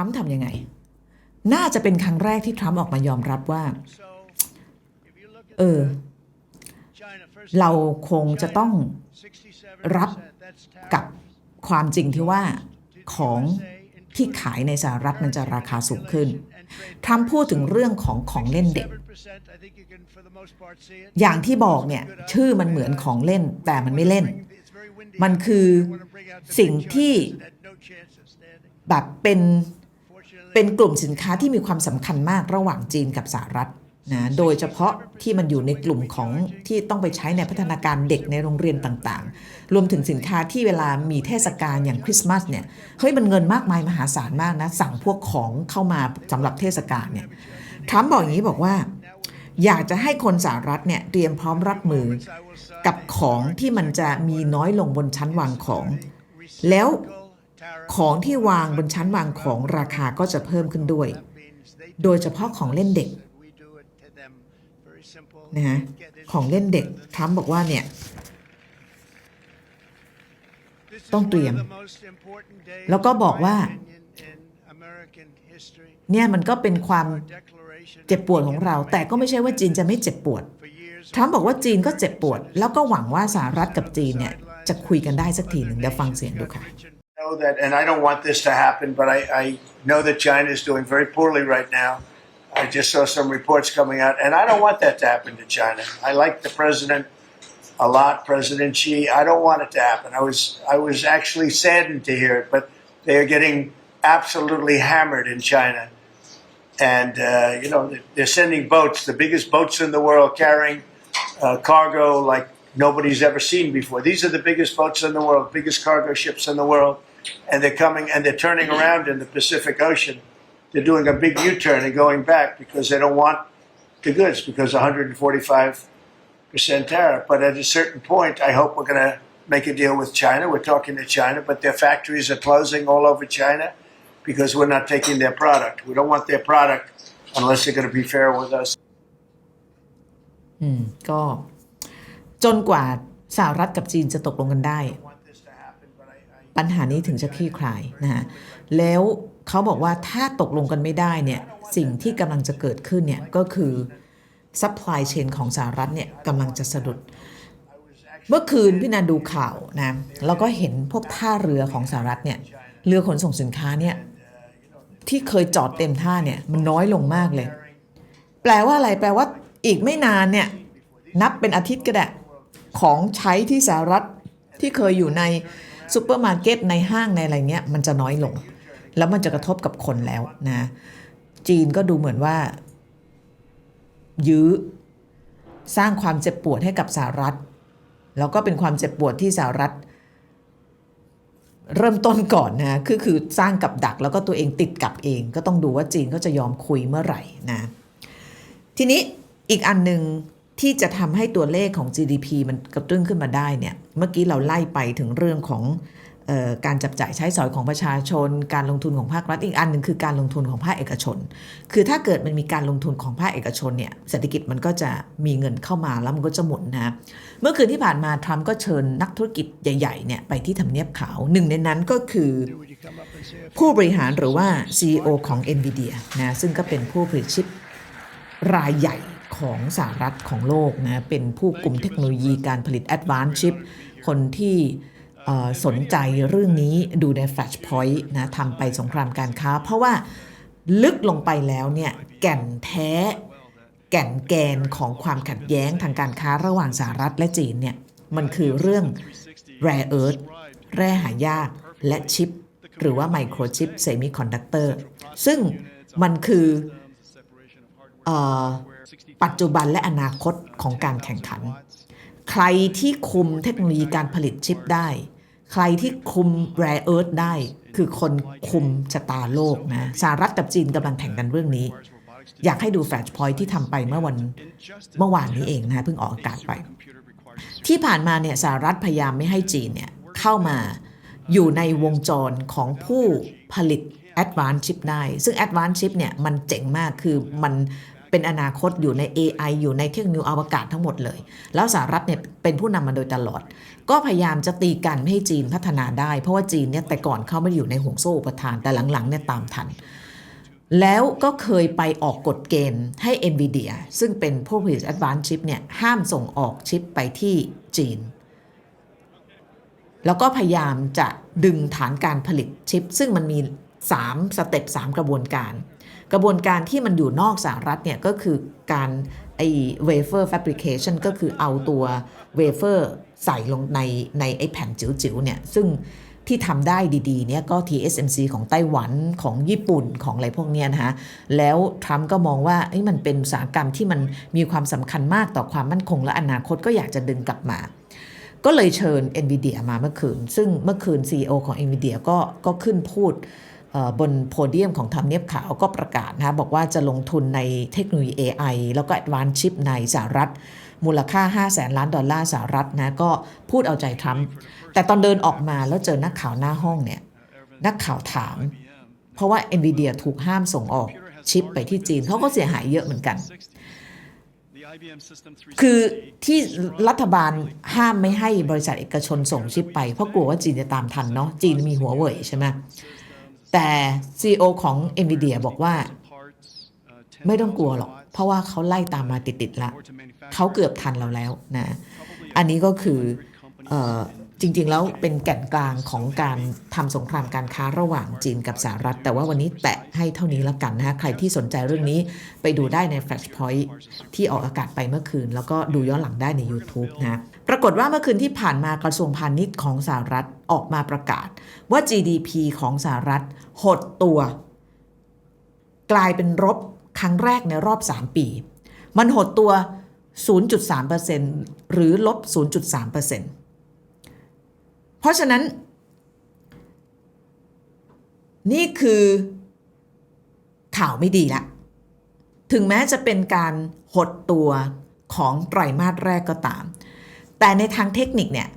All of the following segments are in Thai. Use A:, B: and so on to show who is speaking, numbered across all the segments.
A: ทรัมป์ทำยังไง น่าจะเป็นครั้งแรกที่ทรัมป์ออกมายอมรับว่า เออ เราคงจะต้องรับกับความจริงที่ว่าของที่ขายในสหรัฐมันจะราคาสูงขึ้น ทรัมป์พูดถึงเรื่องของของเล่นเด็ก อย่างที่บอกเนี่ย ชื่อมันเหมือนของเล่นแต่มันไม่เล่น มันคือสิ่งที่แบบเป็น เป็นกลุ่มสินค้าที่มีความสำคัญมากระหว่างจีนกับสหรัฐนะโดยเฉพาะที่มันอยู่ในกลุ่มของที่ต้องไปใช้ในพัฒนาการเด็กในโรงเรียนต่างๆ รวมถึงสินค้าที่เวลามีเทศกาลอย่างคริสต์มาสเนี่ย เฮ้ยมันเงินมากมายมหาศาลมากนะ สั่งพวกของเข้ามาสำหรับเทศกาลเนี่ยทรัมป์บอกอย่างนี้บอกว่า อยากจะให้คนสหรัฐเนี่ยเตรียมพร้อมรับมือกับของที่มันจะมีน้อยลงบนชั้นวางของ แล้ว ของที่วางบนชั้นวางของราคาก็จะเพิ่มขึ้นด้วย โดยเฉพาะของเล่นเด็กนะฮะของเล่นเด็กทรัมบอกว่าเนี่ย ต้องเตรียม แล้วก็บอกว่า เนี่ยมันก็เป็นความเจ็บปวดของเรา แต่ก็ไม่ใช่ว่าจีนจะไม่เจ็บปวดทรัมป์บอกว่าจีนก็เจ็บปวด แล้วก็หวังว่าสหรัฐกับจีนเนี่ย จะคุยกันได้สักทีหนึ่งเดี๋ยวฟังเสียงดูค่ะ
B: know that, and I don't want this to happen, but I, I know that China is doing very poorly right now. I just saw some reports coming out, and I don't want that to happen to China. I like the president a lot, President Xi. I don't want it to happen. I was I was actually saddened to hear it, but they are getting absolutely hammered in China, and uh, you know they're sending boats, the biggest boats in the world, carrying uh, cargo like nobody's ever seen before. These are the biggest boats in the world, biggest cargo ships in the world, and they're coming and they're turning around in the Pacific Ocean. They're doing a big U-turn and going back because they don't want the goods because 145 percent tariff. But at a certain point, I hope we're going to make a deal with China. We're talking to China, but their factories are closing all over China because we're not taking their product. We don't want their product unless they're going to be fair with us.
A: อืมก็จนกว่าสหรัฐกับจีนจะตกลงกันได้ ปัญหานี้ถึงจะคลี่คลายนะฮะแล้วเขาบอกว่าถ้าตกลงกันไม่ได้เนี่ยสิ่งที่กำลังจะเกิดขึ้นเนี่ยก็คือซัพพลายเชนของสหรัฐเนี่ยกำลังจะสะดุด เมื่อคืนพี่นันดูข่าวนะแล้วก็เห็นพวกท่าเรือของสหรัฐเนี่ยเรือขนส่งสินค้าเนี่ยที่เคยจอดเต็มท่าเนี่ยมันน้อยลงมากเลย แปลว่าอะไรแปลว่าอีกไม่นานเนี่ยนับเป็นอาทิตย์ก็ได้ของใช้ที่สหรัฐที่เคยอยู่ใน ซูเปอร์มาร์เก็ตในห้างในอะไรเงี้ยมันจะน้อยลง แล้วมันจะกระทบกับคนแล้วนะ จีนก็ดูเหมือนว่า ยื้อ สร้างความเจ็บปวดให้กับสหรัฐ แล้วก็เป็นความเจ็บปวดที่สหรัฐ เริ่มต้นก่อนนะคือคือสร้างกับดักแล้วก็ตัวเองติดกับเอง ก็ต้องดูว่าจีนก็จะยอมคุยเมื่อไหร่นะ ทีนี้อีกอันหนึ่ง ที่จะทำให้ตัวเลขของ GDP มันกระตุ้นขึ้นมาได้เนี่ย เมื่อกี้เราไล่ไปถึงเรื่องของออการจับจ่ายใช้สอยของประชาชน การลงทุนของภาครัฐอีกอันหนึ่งคือการลงทุนของภาคเอกชน คือถ้าเกิดมันมีการลงทุนของภาคเอกชนเนี่ยเศรษฐกิจมันก็จะมีเงินเข้ามาแล้วมันก็จะหมุนนะเมื่อคืนที่ผ่านมาทรัมป์ก็เชิญนักธุรกิจใหญ่ๆเนี่ยไปที่ทำเนียบขาวหนึ่งในนั้นก็คือผู้บริหารหรือว่า CEO ของ NVIDIA นะซึ่งก็เป็นผู้ผลิตชิปรายใหญ่ ของสหรัฐของโลกนะเป็นผู้กลุ่มเทคโนโลยีการผลิต Advanced Chip คนที่สนใจเรื่องนี้ดูใน Flashpoint นะทำไปสงครามการค้า เพราะว่าลึกลงไปแล้วเนี่ยแก่นแท้แก่นแกนของความขัดแย้งทางการค้าระหว่างสหรัฐและจีนเนี่ยมันคือเรื่อง rare earth แร่หายากและชิป หรือว่าไมโครชิปเซมิคอนดักเตอร์ซึ่งมันคืออ ปัจจุบันและอนาคตของการแข่งขัน ใครที่คุมเทคโนโลยีการผลิตชิปได้ ใครที่คุม rare earth ได้ คือคนคุมชะตาโลกนะสหรัฐกับจีนกำลังแข่งกันเรื่องนี้ อยากให้ดูแฟลชพอยที่ทำไปเมื่อวันเมื่อวานนี้เองนะเพิ่งออกอากาศไป ที่ผ่านมาเนี่ยสหรัฐพยายามไม่ให้จีนเนี่ยเข้ามาอยู่ในวงจรของผู้ผลิต Advanced Chip ได้ ซึ่ง Advanced Chip เนี่ยมันเจ๋งมากคือมัน เป็นอนาคตอยู่ใน AI อยู่ในเทคโนโลยีอวกาศทั้งหมดเลย แล้วสหรัฐเนี่ยเป็นผู้นำมาโดยตลอด ก็พยายามจะตีกันไม่ให้จีนพัฒนาได้ เพราะว่าจีนเนี่ยแต่ก่อนเขาไม่อยู่ในห่วงโซ่อุปทานแต่หลังๆเนี่ยตามทัน แล้วก็เคยไปออกกฎเกณฑ์ให้ NVIDIA ซึ่งเป็นผู้ผลิต Advanced Chip เนี่ยห้ามส่งออกชิปไปที่จีน แล้วก็พยายามจะดึงฐานการผลิตชิป ซึ่งมันมี3สเต็ป3กระบวนการ กระบวนการที่มันอยู่นอกสหรัฐเนี่ยก็คือการไอ้ wafer fabrication ก็คือเอาตัว wafer ใส่ลงในในไอ้แผ่นจิ๋วๆเนี่ยซึ่งที่ทำได้ดีๆเนี่ยก็ TSMC ของไต้หวันของญี่ปุ่นของอะไรพวกเนี้ยนะฮะแล้วทรัมป์ก็มองว่าเอ้มันเป็นอุตสาหกรรมที่มันมีความสำคัญมากต่อความมั่นคงและอนาคตก็อยากจะดึงกลับมา ก็เลยเชิญ NVIDIA มาเมื่อคืน ซึ่งเมื่อคืน CEO ของ NVIDIA ก็ก็ขึ้นพูด บนโพเดียมของทำเนียบขาวก็ประกาศนะบอกว่าจะลงทุนในเทคโนโลยี AI แล้วก็ Advanced Chip ในสหรัฐ มูลค่า 5 0 0แสนล้านดอลลาร์สหรัฐนะก็พูดเอาใจทรัมป์แต่ตอนเดินออกมาแล้วเจอนักข่าวหน้าห้องเนี่ยนักข่าวถาม เพราะว่า NVIDIA ถูกห้ามส่งออกชิปไปที่จีนเขาก็เสียหายเยอะเหมือนกัน คือที่รัฐบาลห้ามไม่ให้บริษัทเอกชนส่งชิปไป เพราะกลัวว่าจีนจะตามทันเนาะจีนมีหัวเว่ยใช่ไหม แต่ CEO ของ NVIDIA บอกว่า ไม่ต้องกลัวหรอก เพราะว่าเขาไล่ตามมาติดๆละเขาเกือบทันเราแล้วนะ อันนี้ก็คือเออ จริง ๆ แล้วเป็นแก่นกลางของการทำสงครามการค้าระหว่างจีนกับสหรัฐ แต่ว่าวันนี้แตะให้เท่านี้ละกันนะฮะใครที่สนใจเรื่องนี้ไปดูได้ใน Flashpoint ที่ออกอากาศไปเมื่อคืน แล้วก็ดูย้อนหลังได้ใน YouTube นะปรากฏว่าเมื่อคืนที่ผ่านมากระทรวงพาณิชย์ของสหรัฐออกมาประกาศว่า GDP ของสหรัฐหดตัว กลายเป็นลบครั้งแรกในรอบ 3 ปี มันหดตัว 0.3%หรือลบ 0.3% เพราะฉะนั้น นี่คือข่าวไม่ดีละ ถึงแม้จะเป็นการหดตัวของไตรมาสแรกก็ตาม แต่ในทางเทคนิคเนี่ย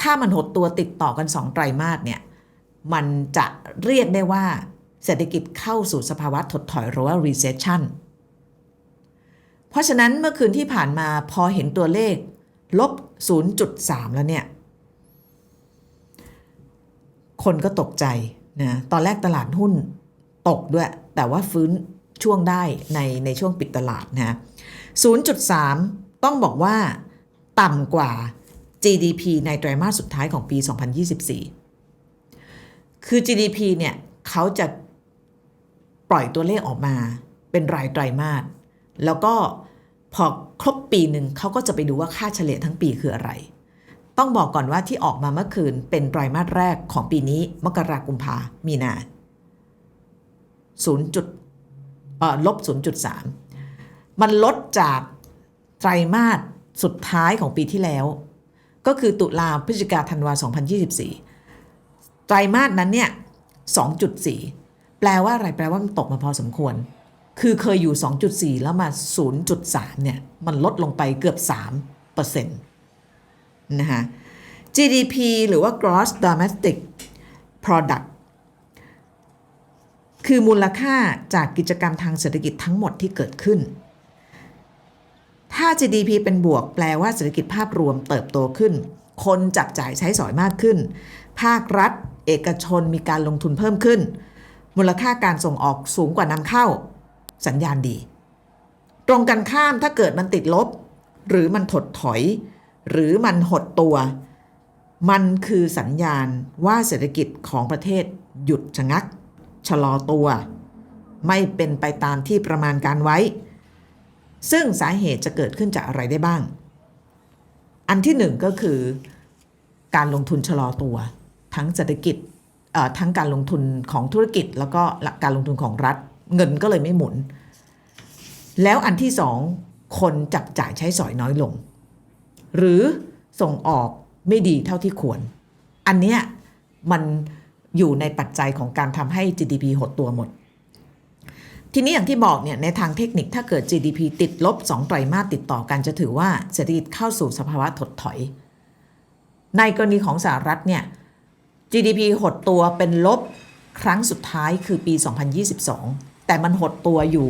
A: ถ้ามันหดตัวติดต่อกัน 2 ไตรมาสเนี่ย มันจะเรียกได้ว่าเศรษฐกิจเข้าสู่สภาวะถดถอยหรือว่า recession เพราะฉะนั้นเมื่อคืนที่ผ่านมาพอเห็นตัวเลขลบ 0.3 แล้วเนี่ย คนก็ตกใจนะตอนแรกตลาดหุ้นตกด้วย แต่ว่าฟื้นช่วงได้ในในช่วงปิดตลาดนะ0.3 ต้องบอกว่าต่ำกว่า GDP ในไตรมาสสุดท้ายของปี 2024 คือ GDP เนี่ยเขาจะปล่อยตัวเลขออกมาเป็นรายไตรมาส แล้วก็พอครบปีหนึ่งเขาก็จะไปดูว่าค่าเฉลี่ยทั้งปีคืออะไร ต้องบอกก่อนว่าที่ออกมาเมื่อคืนเป็นไตรมาสแรกของปีนี้ มกราคมพามีนา 0. จุดเอ่อลบ 0.3 มันลดจากไตรมาสสุดท้ายของปีที่แล้ว ก็คือตุลาพฤศจิกาธันวา 2024 ไตรมาสนั้นเนี่ย 2.4 แปลว่าอะไร แปลว่ามันตกมาพอสมควร คือเคยอยู่ 2.4 แล้วมา 0.3 เนี่ย มันลดลงไปเกือบ3%เปอร์เซ็นต์ นะฮะ GDP หรือว่า gross domestic product คือมูลค่าจากกิจกรรมทางเศรษฐกิจทั้งหมดที่เกิดขึ้น ถ้า GDP เป็นบวก แปลว่าเศรษฐกิจภาพรวมเติบโตขึ้น คนจับจ่ายใช้สอยมากขึ้น ภาครัฐ เอกชนมีการลงทุนเพิ่มขึ้น มูลค่าการส่งออกสูงกว่านำเข้า สัญญาณดี ตรงกันข้ามถ้าเกิดมันติดลบ หรือมันถดถอย หรือมันหดตัว มันคือสัญญาณว่าเศรษฐกิจของประเทศหยุดชะงัก ชะลอตัว ไม่เป็นไปตามที่ประมาณการไว้ ซึ่งสาเหตุจะเกิดขึ้นจากอะไรได้บ้าง อันที่หนึ่งก็คือการลงทุนชะลอตัว ทั้งเศรษฐกิจทั้งการลงทุนของธุรกิจ แล้วก็การลงทุนของรัฐ เงินก็เลยไม่หมุน แล้วอันที่สองคนจับจ่ายใช้สอยน้อยลง หรือส่งออกไม่ดีเท่าที่ควร อันเนี้ยมันอยู่ในปัจจัยของการทำให้ GDP หดตัวหมด ทีนี้อย่างที่บอกเนี่ยในทางเทคนิคถ้าเกิด GDP ติดลบ 2 ไตรมาสติดต่อกันจะถือว่าเศรษฐกิจเข้าสู่สภาวะถดถอย ในกรณีของสหรัฐเนี่ย GDP หดตัวเป็นลบครั้งสุดท้ายคือปี 2022 แต่มันหดตัวอยู่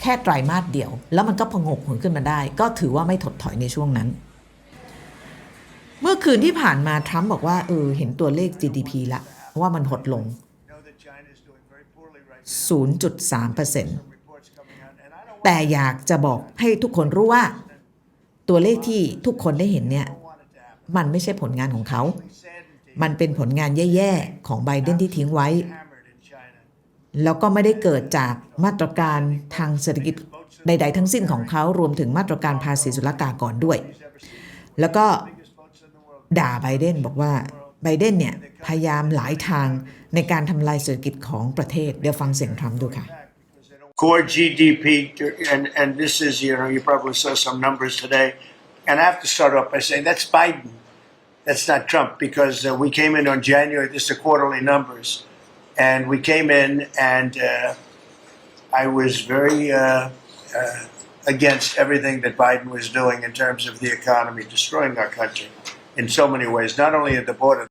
A: แค่ไตรมาสเดียว แล้วมันก็พงกหัวขึ้นมาได้ ก็ถือว่าไม่ถดถอยในช่วงนั้น เมื่อคืนที่ผ่านมาทรัมป์บอกว่าเออเห็นตัวเลข GDP ละว่ามันหดลง 0.3%แต่อยากจะบอกให้ทุกคนรู้ว่า ตัวเลขที่ทุกคนได้เห็นเนี่ย มันไม่ใช่ผลงานของเขา มันเป็นผลงานแย่ๆ ของไบเดนที่ทิ้งไว้ แล้วก็ไม่ได้เกิดจากมาตรการทางเศรษฐกิจใด ๆ ทั้งสิ้นของเขารวมถึงมาตรการภาษีศุลกากรด้วย แล้วก็ ด่าไบเดนบอกว่าไบเดนเนี่ย พยายามหลายทางในการทำลายเศรษฐกิจของประเทศ เดี๋ยวฟังเสียงทรัมป์ดูค่ะ
B: Core GDP, and, and this is, you know, you probably saw some numbers today. And I have to start off by saying that's Biden. That's not Trump because uh, we came in on January, this is the quarterly numbers. And we came in and uh, I was very uh, uh, against everything that Biden was doing in terms of the economy, destroying our country in so many ways, not only at the border.